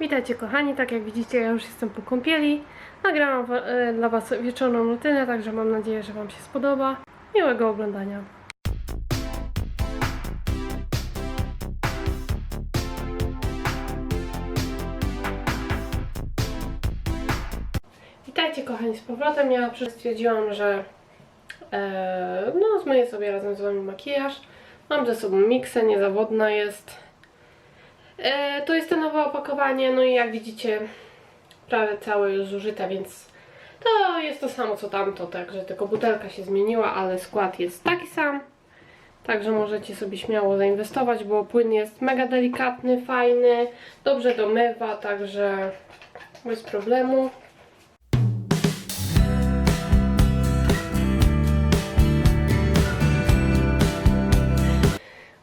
Witajcie kochani, tak jak widzicie ja już jestem po kąpieli. Nagrałam e, dla Was wieczorną rutynę, także mam nadzieję, że Wam się spodoba. Miłego oglądania. Witajcie kochani z powrotem. Ja stwierdziłam, że e, no zmyję sobie razem z Wami makijaż. Mam ze sobą miksę, niezawodna jest. E, to jest to nowe opakowanie, no i jak widzicie prawie całe już zużyte, więc to jest to samo co tamto, także tylko butelka się zmieniła, ale skład jest taki sam. Także możecie sobie śmiało zainwestować, bo płyn jest mega delikatny, fajny, dobrze domywa, także bez problemu.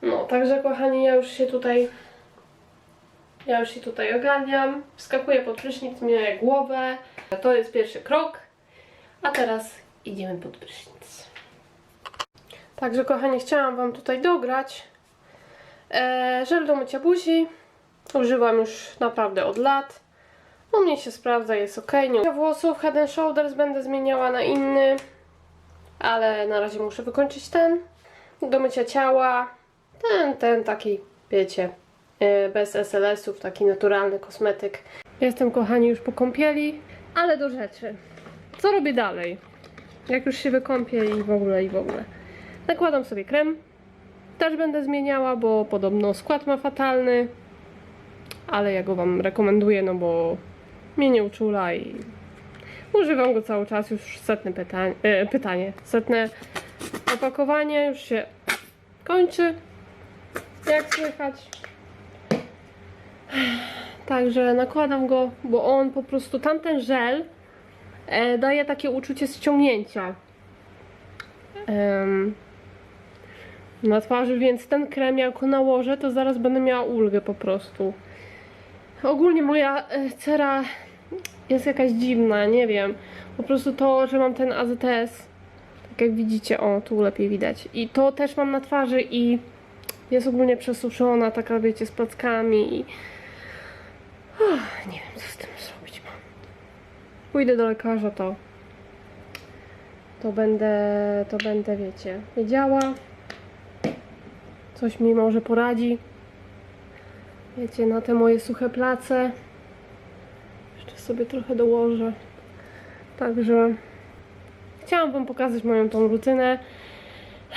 No, także kochani, ja już się tutaj ja już się tutaj ogarniam, wskakuję pod prysznic, myję głowę. To jest pierwszy krok, a teraz idziemy pod prysznic. Także kochani, chciałam Wam tutaj dograć e, żel do mycia buzi. Używam już naprawdę od lat. U mnie się sprawdza, jest ok. Nie włosów Head and Shoulders będę zmieniała na inny, ale na razie muszę wykończyć ten. Do mycia ciała, ten, ten taki, wiecie, bez SLS-ów, taki naturalny kosmetyk. Jestem, kochani, już po kąpieli, ale do rzeczy. Co robię dalej? Jak już się wykąpię i w ogóle, i w ogóle. Nakładam sobie krem. Też będę zmieniała, bo podobno skład ma fatalny. Ale ja go Wam rekomenduję, no bo mnie nie uczula i używam go cały czas. Już setne e, pytanie setne opakowanie już się kończy. Jak słychać. Także nakładam go, bo on po prostu tamten żel e, daje takie uczucie ściągnięcia na twarzy, więc ten krem jak go nałożę, to zaraz będę miała ulgę po prostu. Ogólnie moja e, cera jest jakaś dziwna, nie wiem. Po prostu to, że mam ten AZS, tak jak widzicie, o tu lepiej widać. I to też mam na twarzy i jest ogólnie przesuszona, taka wiecie, z plackami i Uff, nie wiem, co z tym zrobić mam. Pójdę do lekarza, to to będę, to będę, wiecie, wiedziała. Coś mi może poradzi. Wiecie, na te moje suche place. Jeszcze sobie trochę dołożę. Także chciałam Wam pokazać moją tą rutynę.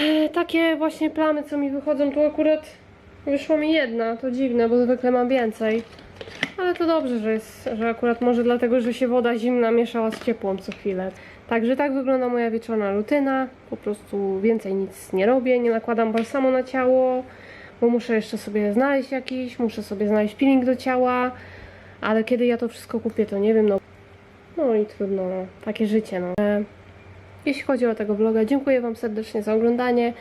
E, Takie właśnie plamy, co mi wychodzą, tu akurat wyszło mi jedna, to dziwne, bo zwykle mam więcej. Ale to dobrze, że jest, że akurat może dlatego, że się woda zimna mieszała z ciepłą co chwilę. Także tak wygląda moja wieczorna rutyna. Po prostu więcej nic nie robię, nie nakładam balsamu na ciało, bo muszę jeszcze sobie znaleźć jakiś, muszę sobie znaleźć peeling do ciała, ale kiedy ja to wszystko kupię, to nie wiem, no. No i trudno, no. takie życie, no. E, Jeśli chodzi o tego vloga, dziękuję Wam serdecznie za oglądanie.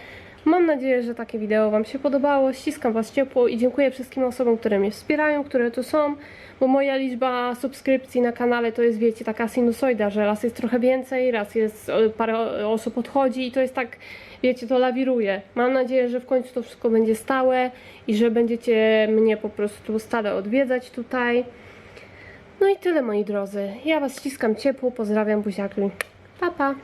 Mam nadzieję, że takie wideo Wam się podobało. Ściskam Was ciepło i dziękuję wszystkim osobom, które mnie wspierają, które tu są, bo moja liczba subskrypcji na kanale to jest, wiecie, taka sinusoida, że raz jest trochę więcej, raz jest e, parę osób odchodzi i to jest tak, wiecie, to lawiruje. Mam nadzieję, że w końcu to wszystko będzie stałe i że będziecie mnie po prostu stale odwiedzać tutaj. No i tyle, moi drodzy. Ja Was ściskam ciepło, pozdrawiam buziaki. Pa, pa!